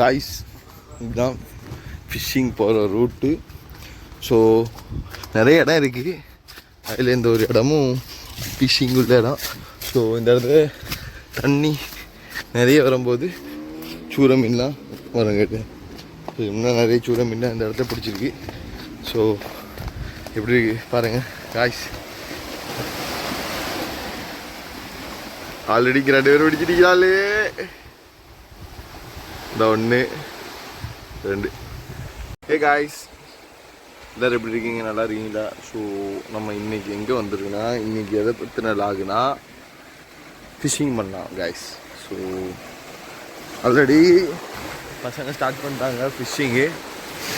Guys இதுதான் fishing போகிற route so நிறைய இடம் இருக்குது அதில் இந்த ஒரு இடமும் ஃபிஷ்ஷிங் உள்ள இடம். ஸோ இந்த இடத்துல தண்ணி நிறைய வரும்போது சூற மீன்லாம் வரும் கேட்டு ஸோ இன்னும் நிறைய சூற மீன்லாம் இந்த இடத்துல பிடிச்சிருக்கு. ஸோ எப்படி பாருங்கள் காய்ஸ் ஆல்ரெடி ரெண்டு பேரும் பிடிச்சிருக்கிறாளே இந்த ஒன்று ரெண்டு. ஏ காய்ஸ் எல்லோரும் எப்படி இருக்கீங்க? நல்லா இருக்கீங்களா? ஸோ நம்ம இன்றைக்கி எங்கே வந்திருக்குன்னா இன்றைக்கி எதை பற்றின லாகுனா ஃபிஷிங் பண்ணலாம் காய்ஸ் ஸோ ஆல்ரெடி பசங்க ஸ்டார்ட் பண்ணிட்டாங்க ஃபிஷ்ஷிங்கு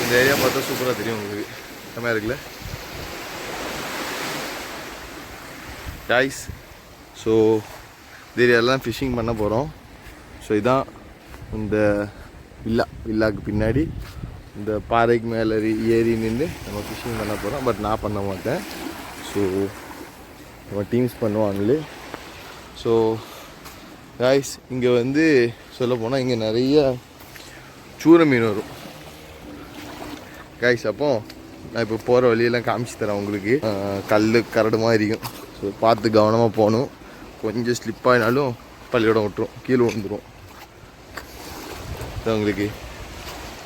இந்த ஏரியா பார்த்தா சூப்பராக தெரியும் உங்களுக்கு. செம்மையாக இருக்குல்ல? காய்ஸ் ஸோ இந்த ஏரியாலாம் ஃபிஷ்ஷிங் பண்ண போகிறோம் ஸோ இதான் இந்த வில்லா வில்லாக்கு பின்னாடி இந்த பாறைக்கு மேலே ஏறி நின்று நம்ம ஃபிஷிங் பண்ண போகிறோம் பட் நான் பண்ண மாட்டேன். ஸோ நம்ம டீம்ஸ் பண்ணுவாங்களே. ஸோ காய்ஸ் இங்கே வந்து சொல்ல போனால் இங்கே நிறைய சூர மீன் வரும். காய்ஸ் அப்போ நான் இப்போ போகிற வழியெல்லாம் காமிச்சு தரேன் உங்களுக்கு. கல் கரடு மாதிரி இருக்கும். ஸோ பார்த்து கவனமாக போகணும். கொஞ்சம் ஸ்லிப் ஆகினாலும் பள்ளியோட விட்டுரும் கீழே விழுந்துரும். இது உங்களுக்கு.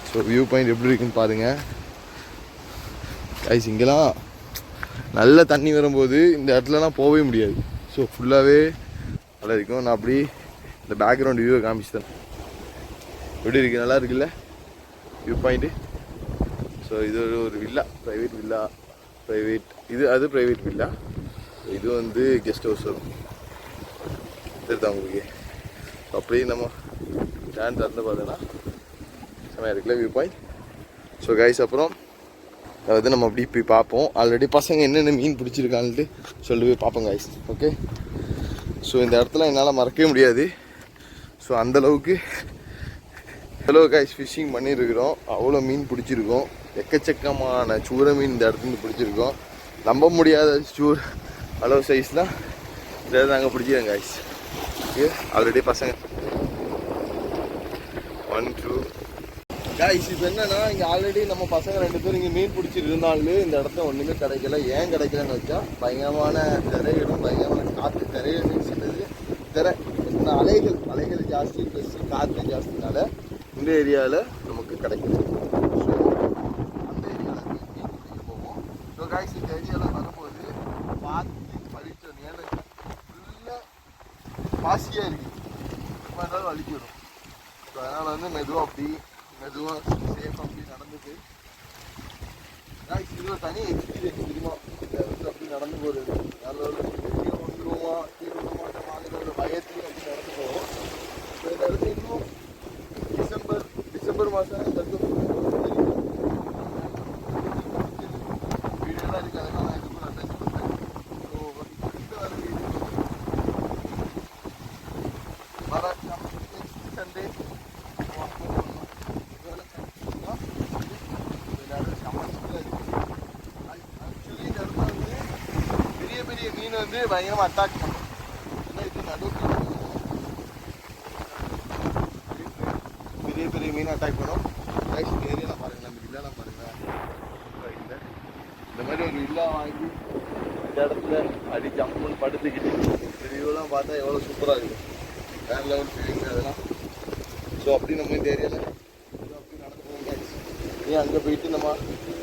ஸோ வியூ பாயிண்ட் எப்படி இருக்குன்னு பாருங்கள் கைஸ் இங்கெல்லாம் நல்ல தண்ணி வரும்போது இந்த இடத்துலலாம் போகவே முடியாது. ஸோ ஃபுல்லாகவே நல்லா இருக்கும். நான் அப்படி இந்த பேக்ரவுண்ட் வியூவை காமிச்சு தரேன் எப்படி இருக்குது நல்லா இருக்குல்ல? வியூ பாயிண்ட்டு ஸோ இது ஒரு ஒரு வில்லா ப்ரைவேட் வில்லா ப்ரைவேட் இது அது ப்ரைவேட் வில்லா இது வந்து கெஸ்ட் ஹவுஸ் வரும். தெரியுதா உங்களுக்கு? அப்படியே நம்ம டேன் திறந்து பார்த்தீங்கன்னா செம்மையாக இருக்குல்ல வியூ பாயிண்ட் ஸோ கைஸ் அப்புறம் அதாவது நம்ம அப்படி போய் பார்ப்போம். ஆல்ரெடி பசங்க என்னென்ன மீன் பிடிச்சிருக்கான்ட்டு சொல்லி போய் பார்ப்போம் கைஸ் ஓகே ஸோ இந்த இடத்துல என்னால் மறக்கவே முடியாது. ஸோ அந்தளவுக்கு ஹலோ கைஸ் ஃபிஷ்ஷிங் பண்ணியிருக்கிறோம் அவ்வளோ மீன் பிடிச்சிருக்கோம். எக்கச்சக்கமான சூர மீன் இந்த இடத்துல இருந்து பிடிச்சிருக்கோம். நம்ப முடியாத சூர் அளவு சைஸ்லாம் இதை நாங்கள் பிடிச்சிருக்கோம் கைஸ் ஓகே ஆல்ரெடி பசங்க ஒன் டூ கைஸ் இப்போ என்னன்னா இங்கே ஆல்ரெடி நம்ம பசங்க ரெண்டு பேரும் இங்கே மீன் பிடிச்சிட்டு இருந்தாலும் இந்த இடத்துல ஒன்றுமே கிடைக்கல. ஏன் கிடைக்கலன்னு வச்சா பயங்கரமான திரையிடும் பயங்கரமான காற்று திரையை சின்னது திரை அலைகள் அலைகள் ஜாஸ்தி ப்ளஸ் காற்று ஜாஸ்தினால இந்த ஏரியாவில் நமக்கு கிடைக்கல. ஸோ அந்த ஏரியாவில் மீன் பிடிக்க போவோம். ஸோ கைஸ் இந்த ஏரியாவில் வரும்போது பார்த்து பறிச்சோம் ஏன்னா ஃபுல்லாக பாசியாக இருக்குது எப்போ வலிக்கு வரும். அதனால் வந்து மெதுவாக அப்படி மெதுவாக சேஃப் அப்படி நடந்துட்டு. இது ஒரு தனி எக்ஸ்பீரியன்ஸ் தெரியுமா? அப்படி நடந்து போகிறது நல்ல ஒரு கீழே வந்துருவோமா கீழே விட மாட்டோமாங்கிற ஒரு பயத்துலையும் அப்படி நடந்து போவோம் ஸோ இந்த இடத்துல இன்னும் டிசம்பர் டிசம்பர் மாதம் இந்த இடத்துல வீடியோலாம் இருக்கு அதெல்லாம் நான் எதுக்கும் நான் டச் பண்ணுறேன் ஸோ இந்த வர வீடியோ வர நெக்ஸ்ட் சண்டே பெரிய பெரிய மீன் வந்து பயங்கரமாக அட்டாக் பண்ணும் ஏன்னா இது நடுவுல பெரிய பெரிய மீன் அட்டாக் பண்ணும் ரைஸ் இந்த ஏரியாலாம் பாருங்களேன் நம்ம வில்லாலாம் பாருங்களேன் இந்த மாதிரி ஒரு வில்லா வாங்கி இந்த இடத்துல அடி ஜம்முன்னு படுத்துக்கிட்டு இந்த வியூலாம் பார்த்தா எவ்வளோ சூப்பராக இருக்கும் வேற லெவல் ஃபீலிங் அதெல்லாம் ஸோ அப்படி நம்ம இந்த ஏரியாவில் அப்படி நடந்து போவோம் நீ அங்கே போயிட்டு நம்ம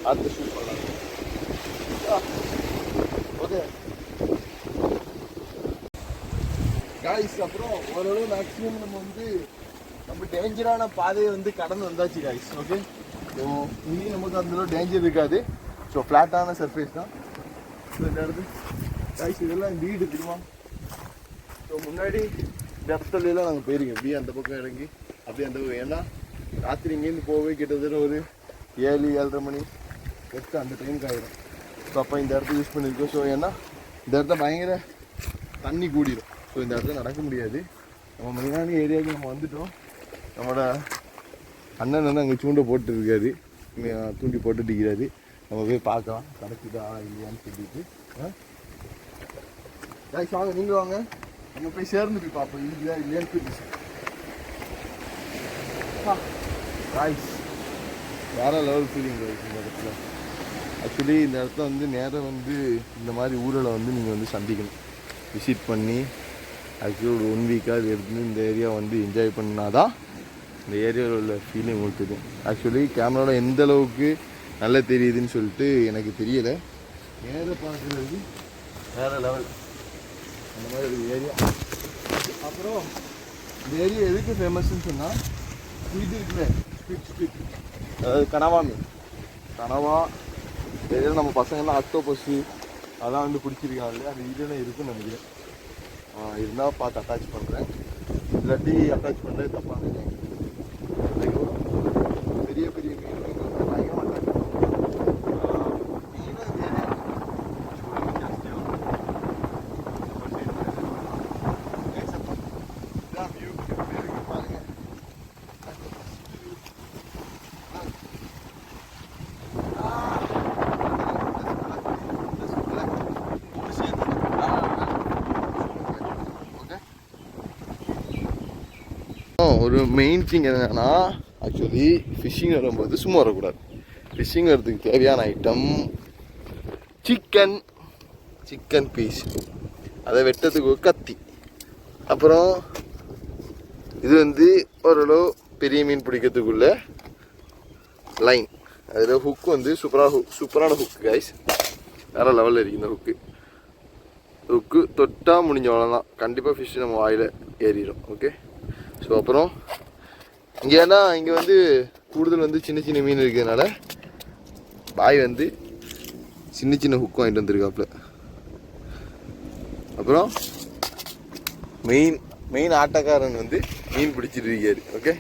அடுத்த ஷூட் பண்ணலாம் ஓகே காய்ஸ் அப்புறம் ஓரளவு மேக்ஸிமம் நம்ம வந்து நம்ம டேஞ்சரான பாதையை வந்து கடந்து வந்தாச்சு காய்ஸ் ஓகே ஸோ இங்கேயும் நமக்கு அந்தளவு டேஞ்சர் இருக்காது. ஸோ ஃப்ளாட்டான சர்ஃபேஸ் தான். ஸோ இந்த இடத்துல காய்ஸ் இதெல்லாம் வீடு தெரியுமா? ஸோ முன்னாடி இந்த இடத்துலலாம் நாங்கள் போயிருக்கோம். அப்படியே அந்த பக்கம் இறங்கி அப்படியே அந்த பக்கம். ஏன்னா ராத்திரி இங்கேருந்து போகவே கிட்டத்தட்ட ஒரு ஏழு ஏழரை மணி எட்டு அந்த டைமுக்கு ஆகிடும் ஸோ அப்போ இந்த இடத்த யூஸ் பண்ணியிருக்கோம். ஸோ ஏன்னா இந்த இடத்த பயங்கர தண்ணி கூடிடும் ஸோ இந்த இடத்துல நடக்க முடியாது. நம்ம மெயினான ஏரியாவுக்கு நம்ம வந்துட்டோம். நம்மளோட அண்ணன் வந்து அங்கே சூண்டை போட்டுருக்காரு தூண்டி போட்டுட்டு இருக்கிறாரு. நம்ம போய் பார்க்கலாம். கிடைக்குதா இல்லையான்னு சொல்லிட்டு. ஆ? வாங்க நீங்கள் வாங்க. நம்ம போய் சேர்ந்து போய் பார்ப்போம். இருக்குதா இல்லையான்னு போய் பேசுவோம். வேற லெவல் ஃபீலிங் இந்த இடத்துல. ஆக்சுவலி இந்த இடத்துல வந்து நேரம் வந்து இந்த மாதிரி ஊரில் வந்து நீங்கள் வந்து சந்திக்கணும். விசிட் பண்ணி ஆக்சுவலி ஒரு ஒன் வீக்காக இருந்து இந்த ஏரியா வந்து என்ஜாய் பண்ணால் தான் இந்த ஏரியாவில் உள்ள ஃபீலிங் உங்களுக்கு ஆக்சுவலி கேமராவில் எந்த அளவுக்கு நல்லா தெரியுதுன்னு சொல்லிட்டு எனக்கு தெரியலை. நேரம் பார்க்குறது வேற லெவல் அந்த மாதிரி ஒரு ஏரியா அப்புறம் இந்த ஏரியா எதுக்கு ஃபேமஸ்ன்னு சொன்னால் இது இருக்குல்ல ஸ்குவிட் ஸ்குவிட் அதாவது கனவா மீன். கனவா ஏரியா நம்ம பசங்கள்லாம் அக்டோபஸ்ஸு அதெல்லாம் வந்து பிடிச்சிருக்காங்க அந்த இதுன்னு இருக்குன்னு நினைக்கிறேன். இருந்தால் பார்த்து அட்டாச் பண்ணுறேன் இல்லாட்டி அட்டாச் பண்ணுறது தப்பாக நினைக்கிறேன் ஐயோ, பெரிய பெரிய மீன் ஒரு மெயின் திங் என்னன்னா ஆக்சுவலி ஃபிஷ்ஷிங் வரும்போது சும்மா வரக்கூடாது. ஃபிஷ்ஷிங் வரதுக்கு தேவையான ஐட்டம் சிக்கன் சிக்கன் பீஸ் அதை வெட்டத்துக்கு ஒரு கத்தி. அப்புறம் இது வந்து ஓரளவு பெரிய மீன் பிடிக்கிறதுக்குள்ள லைன் அதில் ஹுக் வந்து சூப்பராக ஹுக் சூப்பரான ஹுக்கு கைஸ் வேறு லெவலில் இருக்குது இந்த ஹுக்கு ஹுக்கு தொட்டால் முடிஞ்ச தான் கண்டிப்பாக ஃபிஷ் நம்ம வாயில் ஏறிடும் ஓகே ஸோ அப்புறம் இங்கே ஏன்னா இங்கே வந்து கூடுதல் வந்து சின்ன சின்ன மீன் இருக்கிறதுனால பாய் வந்து சின்ன சின்ன ஹுக் வாங்கிட்டு வந்திருக்காப்புல. அப்புறம் மெயின் மெயின் ஆட்டக்காரன் வந்து மீன் பிடிச்சிட்டு இருக்காரு. ஓகே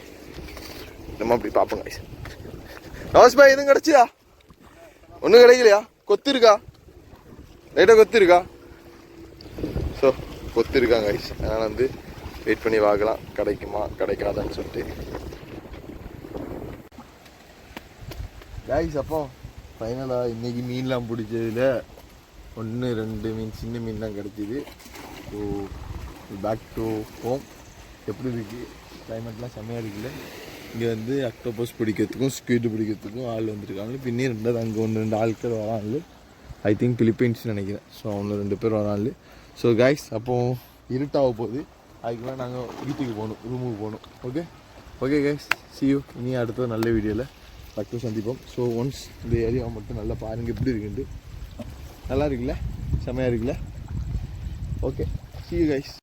நம்ம அப்படி பார்ப்போங்க நமஸ்பா நவாஸ் பாய் எதுவும் கிடச்சியா? ஒன்றும் கிடைக்கலையா? கொத்து இருக்கா? லைட்டாக கொத்து இருக்கா? ஸோ கொத்து இருக்காங்க ஐஸ் அதனால் வந்து வெயிட் பண்ணி பார்க்கலாம் கிடைக்குமா? கிடைக்காதான்னு சொல்லிட்டு. காய்ஸ் அப்போ ஃபைனலாக இன்றைக்கி மீன்லாம் பிடிச்சதுல ஒன்று ரெண்டு மீன் சின்ன மீன் தான் கிடச்சிது. ஸோ பேக் டு ஹோம் எப்படி இருக்குது கிளைமேட்லாம் செம்மையாக இருக்குல்ல? இங்கே வந்து அக்டோபஸ் பிடிக்கிறதுக்கும் ஸ்குவிட் பிடிக்கிறதுக்கும் ஆள் வந்திருக்காங்க பின்னே ரெண்டாவது அங்கே ஒன்று ரெண்டு ஆட்கள் வராங்க ஐ திங்க் பிலிப்பைன்ஸ் நினைக்கிறேன். ஸோ அவங்க ரெண்டு பேர் வராங்க ஸோ காய்ஸ் அப்போது இருட்டாக போகுது. அதுக்கு மேலே நாங்கள் வீட்டுக்கு போகணும் ரூமுக்கு போகணும். Okay okay guys see you இனி அடுத்த நல்ல வீடியோவில் பக்கம் சந்திப்போம். ஸோ ஒன்ஸ் இந்த ஏரியாவை மட்டும் நல்லா பாருங்கள் எப்படி இருக்குன்ட்டு. நல்லா இருக்குல்ல? செம்மையாக இருக்குல்ல? Okay C you guys